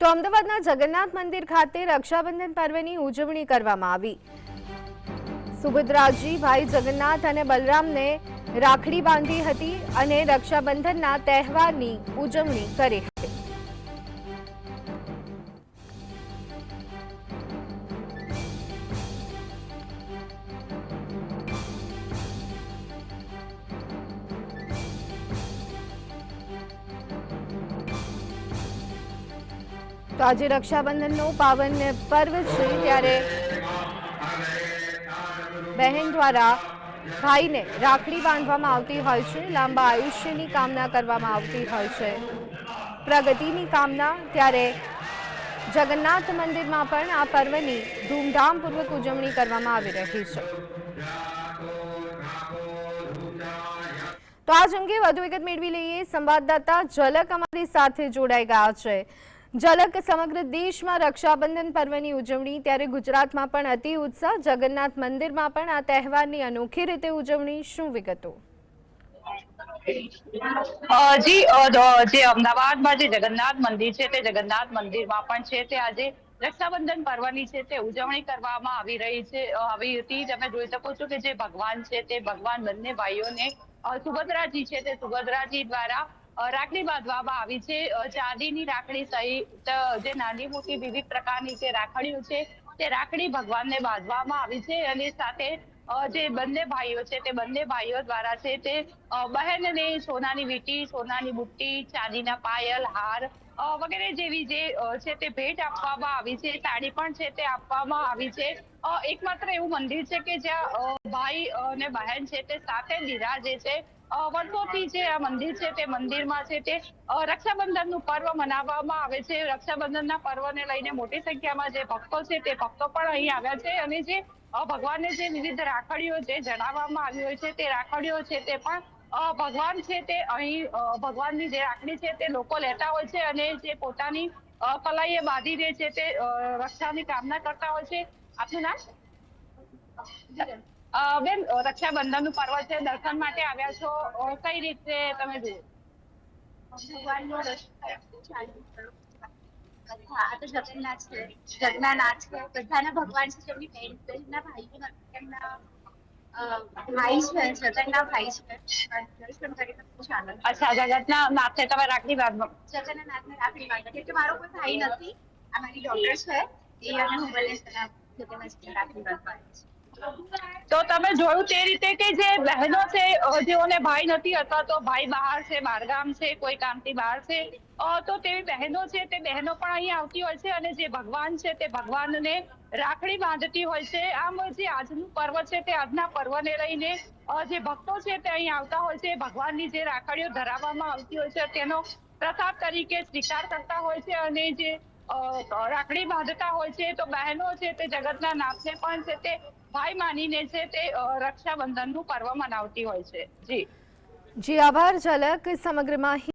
તો અમદાવાદના જગન્નાથ મંદિર ખાતે રક્ષાબંધન પર્વની ઉજવણી કરવામાં આવી. સુભદ્રાજી, ભાઈ જગન્નાથ અને બલરામને રાખડી બાંધી હતી અને રક્ષાબંધનના તહેવારની ઉજવણી કરી હતી. તો આજે રક્ષાબંધનનો પાવન પર્વ છે ત્યારે બહેન દ્વારા ભાઈને રાખડી બાંધવામાં આવતી હોય છે, લાંબા આયુષ્યની કામના કરવામાં આવતી હોય છે. પ્રગતિની કામના ત્યારે જગન્નાથ મંદિરમાં પણ આ પર્વની ધૂમધામપૂર્વક ઉજવણી કરવામાં આવી રહી છે. તો આજ અંગે વધુ વિગત મેળવી લઈએ. સંવાદદાતા ઝલક અમારી સાથે જોડાઈ ગયા છે. ઝલક સમગ્ર દેશમાં રક્ષાબંધન પર્વની ઉજવણી, ત્યારે ગુજરાતમાં પણ અતિ ઉત્સાહ, જગન્નાથ મંદિરમાં પણ આ તહેવારની અનોખી રીતે ઉજવણી. શું વિગતો? જી જે અમદાવાદમાં જે જગન્નાથ મંદિર છે, તે જગન્નાથ મંદિરમાં પણ છે. તે આજે રક્ષાબંધન પર્વની છે, તે ઉજવણી કરવામાં આવી રહી છે. આવી હતી તમે જોઈ શકો છો કે જે ભગવાન છે, તે ભગવાન બંને ભાઈઓને સુભદ્રાજી છે, તે સુભદ્રાજી દ્વારા રાખડી બાંધવામાં આવી છે. ચાંદીની રાખડી સહિત જે નાની મોટી વિવિધ પ્રકારની જે રાખડીઓ છે, તે રાખડી ભગવાનને બાંધવામાં આવી છે અને સાથે જે બંને ભાઈઓ છે, તે બંને ભાઈઓ દ્વારા છે તે બહેનને સોનાની વીંટી, સોનાની બુટ્ટી, ચાંદીના પાયલ, હાર વગેરે જેવી જે છે તે ભેટ આપવામાં આવી છે, સાડી પણ છે તે આપવામાં આવી છે. એકમાત્ર એવું મંદિર છે કે જ્યાં ભાઈ અને બહેન છે તે સાથે બિરાજે છે. વર્ષોથી જે આ મંદિર છે તે મંદિરમાં છે તે રક્ષાબંધનનું પર્વ મનાવવામાં આવે છે. રક્ષાબંધનના પર્વને લઈને મોટી સંખ્યામાં જે ભક્તો છે તે ભક્તો પણ અહીં આવ્યા છે અને જે ભગવાનને જે વિવિધ રાખડીઓ જે જણાવવામાં આવી હોય છે તે રાખડીઓ છે તે પણ ભગવાન છે તે અહીં ભગવાનની જે રાખડી છે તે લોકો લેતા હોય છે અને જે પોતાની કલાઈએ બાંધી દે છે તે રક્ષાની કામના કરતા હોય છે. આપનું નામ? બેન રક્ષાબંધનનું પર્વ છે. દર્શન માટે આવ્યા છો. કઈ રીતે તમે જુઓ? ભગવાનનો આ તો જગન્નાથ છે. જગન્નાથ છે. બધાના ભગવાન છે જેમની બહેન બહેનના ભાઈઓ એમના ભાઈ છે. જગન્ના ભાઈ છે. દર્શન કરીને બહુ આનંદ અચ્છા જગતના નાથે તમે રાખડી બાંધો. જગન્નાથને રાખડી બાંધે. કેમ મારો કોઈ ભાઈ નથી આ મારી ડોટર છે. એ અને હું રાખડી બાંધવા. તો તમે જોયું તે રીતે કે જે બહેનો છે જેઓને ભાઈ નથી અથવા તો ભાઈ બહાર છે બહારગામ છે, કોઈ કામથી બહાર છે તો તેવી બહેનો છે, તે બહેનો પણ અહીં આવતી હોય છે અને જે ભગવાન છે તે ભગવાનને રાખડી બાંધતી હોય છે. આમ જે આજનું પર્વ છે તે આજના પર્વને લઈને જે ભક્તો છે તે અહીં આવતા હોય છે, ભગવાનની જે રાખડીઓ ધરાવવામાં આવતી હોય છે, તેનો પ્રસાદ તરીકે સ્વીકાર કરતા હોય છે અને જે રાખડી બાંધતા હોય છે, તો બહેનો છે તે જગતના નાથને પણ છે તે ભાઈ માનીને છે તે રક્ષાબંધનનું પર્વ મનાવતી હોય છે. જી. જી, આભાર ઝલક સમગ્ર માહિતી